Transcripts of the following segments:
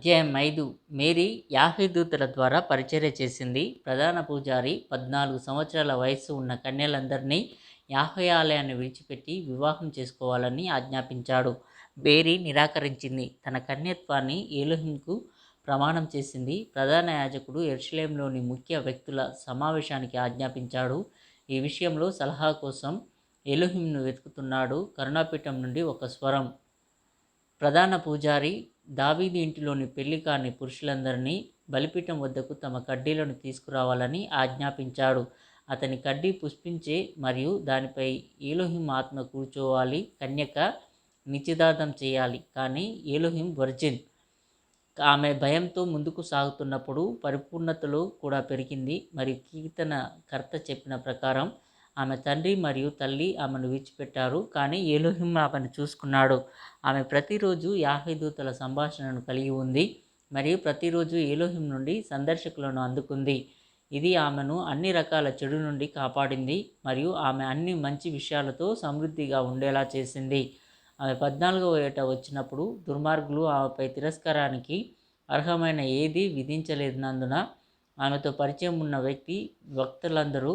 అధ్యాయం ఐదు. మేరీ యాహిదూతల ద్వారా పరిచర్య చేసింది. ప్రధాన పూజారి పద్నాలుగు సంవత్సరాల వయస్సు ఉన్న కన్యలందరినీ యాహయాలయాన్ని విడిచిపెట్టి వివాహం చేసుకోవాలని ఆజ్ఞాపించాడు. బేరీ నిరాకరించింది. తన కన్యత్వాన్ని ఏలోహింకు ప్రమాణం చేసింది. ప్రధాన యాజకుడు ఎర్షలేంలోని ముఖ్య వ్యక్తుల సమావేశానికి ఆజ్ఞాపించాడు. ఈ విషయంలో సలహా కోసం ఎలోహింను వెతుకుతున్నాడు. కరుణాపీఠం నుండి ఒక స్వరం. ప్రధాన పూజారి దావీది ఇంటిలోని పెళ్ళి కాని పురుషులందరినీ బలిపీఠం వద్దకు తమ కడ్డీలను తీసుకురావాలని ఆజ్ఞాపించాడు. అతని కడ్డీ పుష్పించే మరియు దానిపై ఏలోహిం ఆత్మ కూర్చోవాలి కన్యక నిశ్చితార్థం చేయాలి. కానీ ఏలోహిం వర్జిన్ ఆమె భయంతో ముందుకు సాగుతున్నప్పుడు పరిపూర్ణతలో కూడా పెరిగింది. మరియు కీర్తన కర్త చెప్పిన ప్రకారం ఆమె తండ్రి మరియు తల్లి ఆమెను విడిచిపెట్టారు కానీ ఏలోహిం ఆమెను చూసుకున్నాడు. ఆమె ప్రతిరోజు యాహిదూతల దూతల సంభాషణను కలిగి ఉంది మరియు ప్రతిరోజు ఏలోహిం నుండి సందర్శకులను అందుకుంది. ఇది ఆమెను అన్ని రకాల చెడు నుండి కాపాడింది మరియు ఆమె అన్ని మంచి విషయాలతో సమృద్ధిగా ఉండేలా చేసింది. ఆమె పద్నాలుగవ ఏట వచ్చినప్పుడు దుర్మార్గులు ఆమెపై తిరస్కారానికి అర్హమైన ఏది విధించలేనందున ఆమెతో పరిచయం ఉన్న వ్యక్తి వక్తలందరూ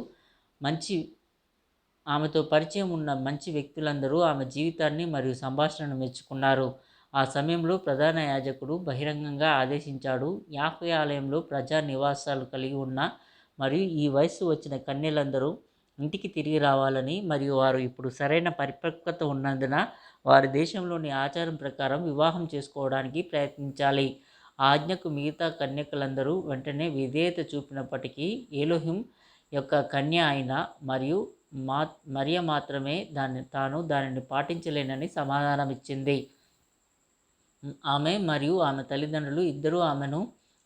మంచి ఆమెతో పరిచయం ఉన్న మంచి వ్యక్తులందరూ ఆమె జీవితాన్ని మరియు సంభాషణను మెచ్చుకున్నారు. ఆ సమయంలో ప్రధాన యాజకుడు బహిరంగంగా ఆదేశించాడు. యాహ్వే ఆలయంలో ప్రజా నివాసాలు కలిగి ఉన్న మరియు ఈ వయస్సు వచ్చిన కన్యలందరూ ఇంటికి తిరిగి రావాలని మరియు వారు ఇప్పుడు సరైన పరిపక్వత ఉన్నందున వారి దేశంలోని ఆచారం ప్రకారం వివాహం చేసుకోవడానికి ప్రయత్నించాలి. ఆజ్ఞకు మిగతా కన్యకలందరూ వెంటనే విధేయత చూపినప్పటికీ ఏలోహిం యొక్క కన్య అయిన మరియు మా మరియ మాత్రమే దాన్ని తాను దానిని పాటించలేనని సమాధానం ఇచ్చింది ఆమె మరియు ఆమె తల్లిదండ్రులు ఇద్దరూ ఆమెను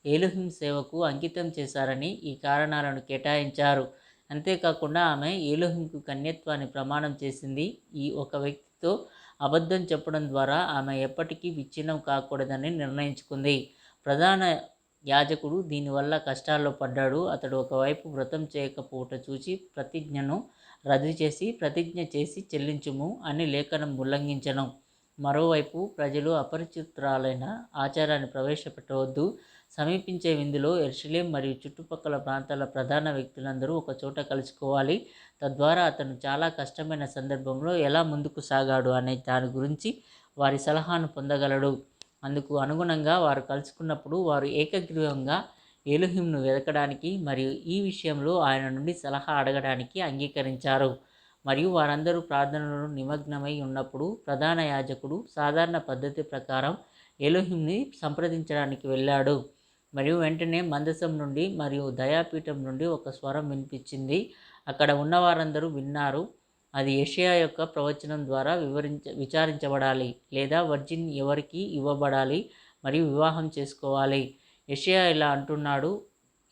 ఏలుహిం సేవకు అంకితం చేశారని ఈ కారణాలను కేటాయించారు. అంతేకాకుండా ఆమె ఏలుహింకు కన్యత్వాన్ని ప్రమాణం చేసింది. ఈ ఒక వ్యక్తితో అబద్ధం చెప్పడం ద్వారా ఆమె ఎప్పటికీ విచ్ఛిన్నం కాకూడదని నిర్ణయించుకుంది. ప్రధాన యాజకుడు దీనివల్ల కష్టాల్లో పడ్డాడు. అతడు ఒకవైపు వ్రతం చేయకపోవట చూసి ప్రతిజ్ఞను రద్దు చేసి ప్రతిజ్ఞ చేసి చెల్లించుము అని లేఖనం ఉల్లంఘించను మరోవైపు ప్రజలు అపరిచితురాలైన ఆచారాన్ని ప్రవేశపెట్టవద్దు. సమీపించే విందులో ఎర్షలేం మరియు చుట్టుపక్కల ప్రాంతాల ప్రధాన వ్యక్తులందరూ ఒక చోట కలుసుకోవాలి. తద్వారా అతను చాలా కష్టమైన సందర్భంలో ఎలా ముందుకు సాగాడు అనే దాని గురించి వారి సలహాను పొందగలడు. అందుకు అనుగుణంగా వారు కలుసుకున్నప్పుడు వారు ఏకగ్రీవంగా ఏలుహింను వెతకడానికి మరియు ఈ విషయంలో ఆయన నుండి సలహా అడగడానికి అంగీకరించారు. మరియు వారందరూ ప్రార్థనలో నిమగ్నమై ఉన్నప్పుడు ప్రధాన యాజకుడు సాధారణ పద్ధతి ప్రకారం ఎలోహింని సంప్రదించడానికి వెళ్ళాడు. మరియు వెంటనే మందసం నుండి మరియు దయాపీఠం నుండి ఒక స్వరం వినిపించింది. అక్కడ ఉన్న వారందరూ విన్నారు. అది ఏషియా యొక్క ప్రవచనం ద్వారా వివరించ విచారించబడాలి లేదా వర్జిన్ ఎవరికి ఇవ్వబడాలి మరియు వివాహం చేసుకోవాలి. యషయా ఇలా అంటున్నాడు.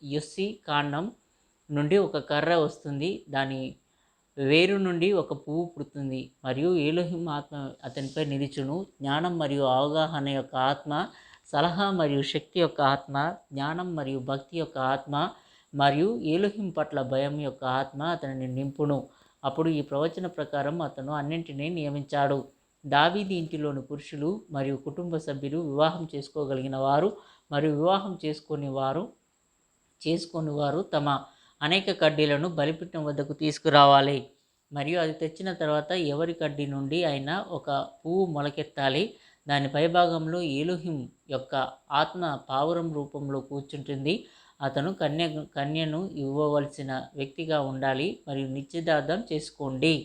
యొస్సి కాండం నుండి ఒక కర్ర వస్తుంది. దాని వేరు నుండి ఒక పువ్వు పుడుతుంది. మరియు ఏలోహిం ఆత్మ అతనిపై నిలుచును. జ్ఞానం మరియు అవగాహన యొక్క ఆత్మ సలహా మరియు శక్తి యొక్క ఆత్మ జ్ఞానం మరియు భక్తి యొక్క ఆత్మ మరియు ఏలోహిం పట్ల భయం యొక్క ఆత్మ అతనిని నింపును. అప్పుడు ఈ ప్రవచన ప్రకారం అతను అన్నింటినీ నియమించాడు. దావీది ఇంటిలోని పురుషులు మరియు కుటుంబ సభ్యులు వివాహం చేసుకోగలిగిన వారు మరియు వివాహం చేసుకుని వారు చేసుకుని వారు తమ అనేక కడ్డీలను బలిపీఠం వద్దకు తీసుకురావాలి. మరియు అది తెచ్చిన తర్వాత ఎవరి కడ్డీ నుండి అయినా ఒక పువ్వు మొలకెత్తాలి. దాని పైభాగంలో ఏలుహిం యొక్క ఆత్మ పావురం రూపంలో కూర్చుంటుంది. అతను కన్య కన్యను ఇవ్వవలసిన వ్యక్తిగా ఉండాలి మరియు నిశ్చితార్థం చేసుకోండి.